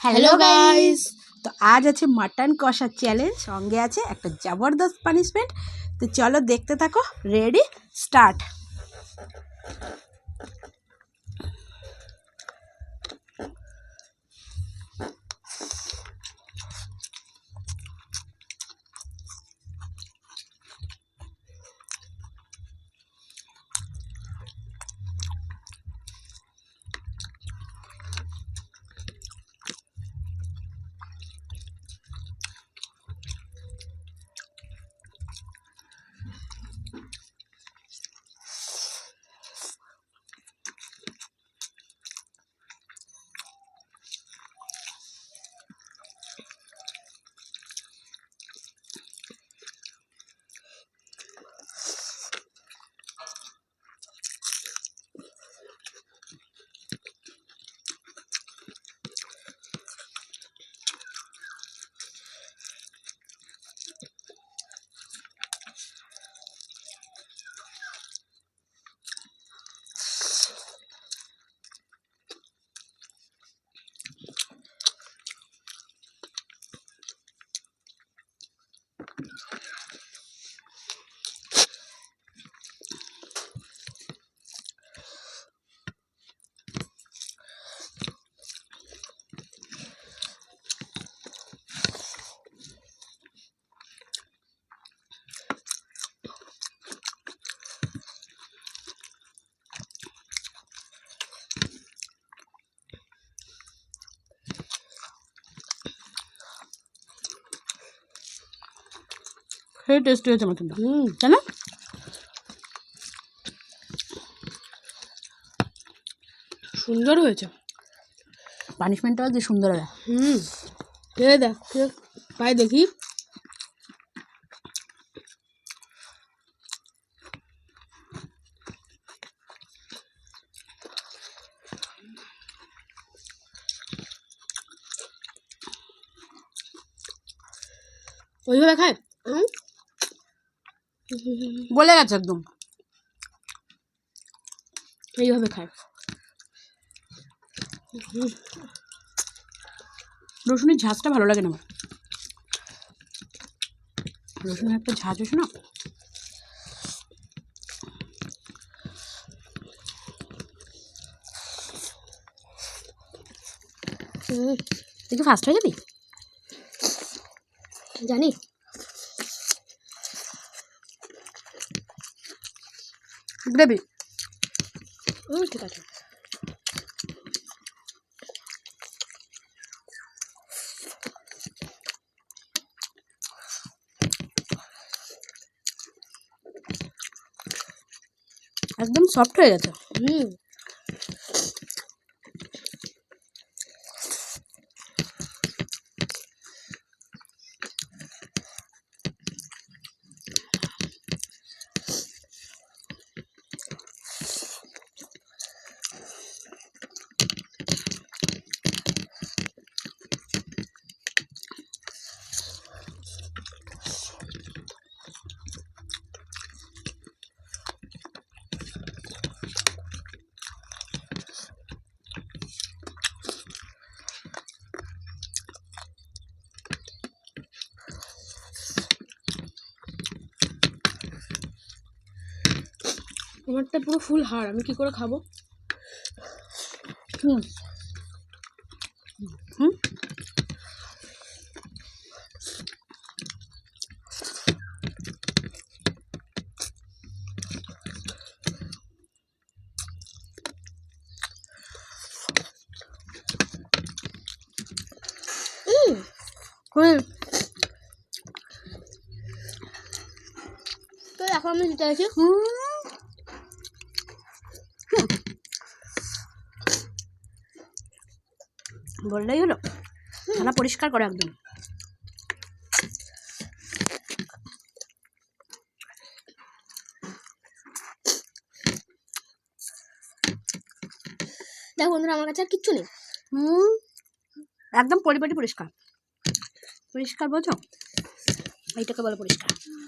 Hello guys তো আজ আছে মাটন কষা চ্যালেঞ্জ সঙ্গে আছে একটা জবরদস্ত পানিশমেন্ট তো চলো দেখতে থাকো রেডি স্টার্ট সেই টেস্টি হয়েছে মাটনটা। হুম তাই না সুন্দর হয়েছে। পানিশমেন্টটাও যে সুন্দর হবে হুম খেয়ে দেখ পাই দেখি। ওইভাবে খায়? গলে গেছে একদম। এইভাবে খায়। রসুনের ঝাঁজটা ভালো লাগে না আমার। রসুনের একটা ঝাঁজ আছে না? তুই কি ফার্স্ট হয়ে যাবি? জানি গ্রেভি হুম, ঠিক আছে একদম সফট হয়ে গেছে হুম আমারটা পুরো ফুল হাড় আমি কি করে খাব? হুম। হুম। হুম। তো এখন আমি দিতে আছি বললেই হলো। থালা পরিষ্কার করে একদম। দেখো বন্ধুরা আমার কাছে আর কিচ্ছু নেই। হুম? একদম পরিপাটি পরিষ্কার। পরিষ্কার বোঝো এইটাকে বলো পরিষ্কার হয়ে গেছে না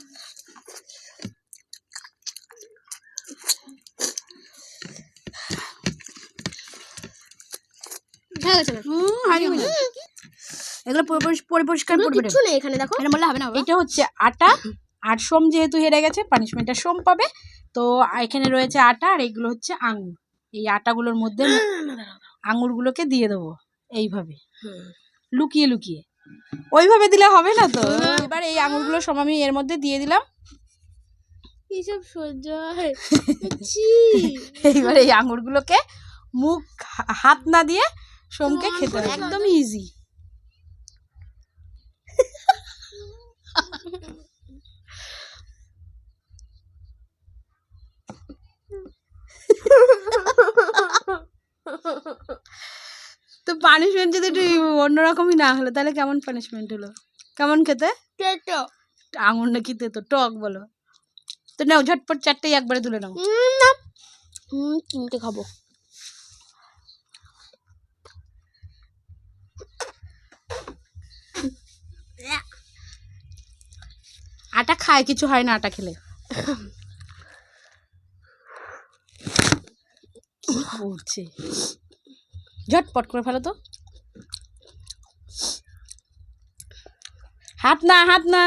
হুম, হারিয়ে গেছে। এগুলো পরি- পরি- পরি- পরিষ্কার নেই এখানে দেখো। এটা বললে হবে না। এটা হচ্ছে আটা আর সোম যেহেতু হেরে গেছে পানিশমেন্টটা সোম পাবে। তো এখানে রয়েছে আটা আর এইগুলো হচ্ছে আঙুর। এই আটাগুলোর মধ্যে আঙুরগুলোকে দিয়ে দেবো এইভাবে। লুকিয়ে লুকিয়ে। ওইভাবে দিলে হবে না তো? এবার এই আঙুরগুলো সব আমি এর মধ্যে দিয়ে দিলাম। এইসব সহ্য হয়। এইবার এই আঙুরগুলোকে মুখ হা- হাত না দিয়ে সোমকে খেতে একদম ইজি তো পানিশমেন্ট যদি একটু অন্যরকমই না হলো তাহলে কেমন পানিশমেন্ট হলো? কেমন খেতে। আঙুর নাকি তো টক বলো। তো নাও ঝটপট চারটেই একবারে তুলে নাও। তিনটে খাব। আটা খায়, কিছু হয় না আটা খেলে। ঝটপট করে ফেলো তো। হাত না হাত না।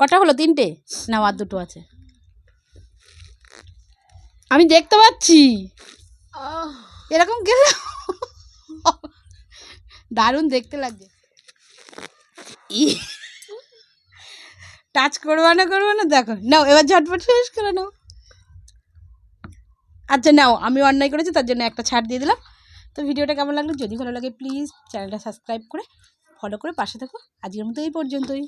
কটা হলো? তিনটে? না, আর দুটো আছে। আমি দেখতে পাচ্ছি। এরকম গেলে দারুণ দেখতে লাগছে। টাচ করব না করব না, দেখো, নাও, এবার ঝটপট শেষ করে নাও। আচ্ছা নাও, আমি অন্যায় করেছি, তার জন্য একটা ছাড় দিয়ে দিলাম। তো ভিডিওটা কেমন লাগল? যদি ভালো লাগে প্লিজ চ্যানেলটা সাবস্ক্রাইব করে ফলো করে পাশে থাকো। আজকের মতো এই পর্যন্তই।